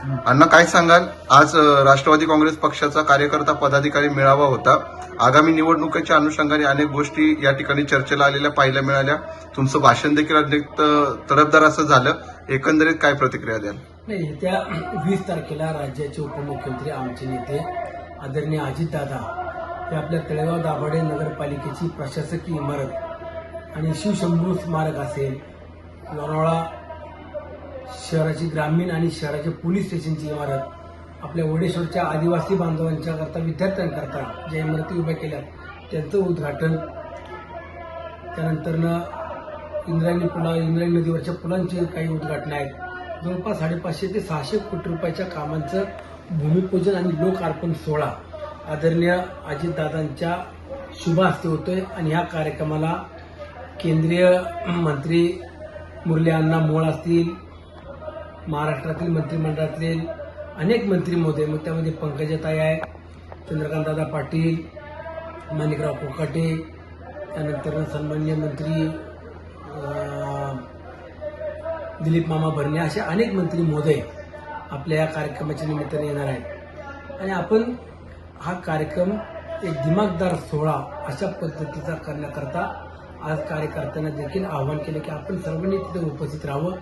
अण्णा काय सांगाल? आज राष्ट्रवादी काँग्रेस पक्षाचा कार्यकर्ता पदाधिकारी मेळावा होता. आगामी निवडणुकीच्या अनुषंगाने अनेक गोष्टी या ठिकाणी चर्चेला आलेल्या पाहायला मिळाल्या. तुमचं भाषण देखील अनेक तडफदार असं झालं. एकंदरीत काय प्रतिक्रिया द्याल? नाही येत्या वीस तारखेला राज्याचे उपमुख्यमंत्री आमचे नेते आदरणीय अजितदादा हे आपल्या तळेगाव दाभाडे नगरपालिकेची प्रशासकीय इमारत आणि शिवशंभू स्मारक असेल लोणावळा शहराची ग्रामीण आणि शहराच्या पोलीस स्टेशनची इमारत आपल्या वडेश्वरच्या आदिवासी बांधवांच्या करता विद्यार्थ्यांकरता ज्या इमारती उभ्या केल्या त्यांचं उद्घाटन. त्यानंतरनं इंद्रायणी पुला इंद्रायणी नदीवरच्या पुलांचे काही उद्घाटन आहेत. जवळपास साडेपाचशे ते सहाशे कोटी रुपयाच्या कामांचं भूमिपूजन आणि लोकार्पण सोहळा आदरणीय अजितदादांच्या शुभ हस्ते होतोय आणि ह्या कार्यक्रमाला केंद्रीय मंत्री मुरली अण्णा मोळ असतील महाराष्ट्रातील मंत्रिमंडळातले अनेक मंत्री महोदय मग त्यामध्ये पंकजाताई आहे चंद्रकांतदादा पाटील माणिकराव कोकाटे त्यानंतर सन्मान्य मंत्री अं, दिलीप मामा भरणे असे अनेक मंत्री महोदय आपल्या या कार्यक्रमाच्या निमित्ताने येणार आहेत. आणि आपण हा कार्यक्रम एक दिमागदार सोहळा अशा पद्धतीचा करण्याकरता आज कार्यकर्त्यांना देखील आवाहन केलं की आपण सर्वांनी तिथे उपस्थित राहावं.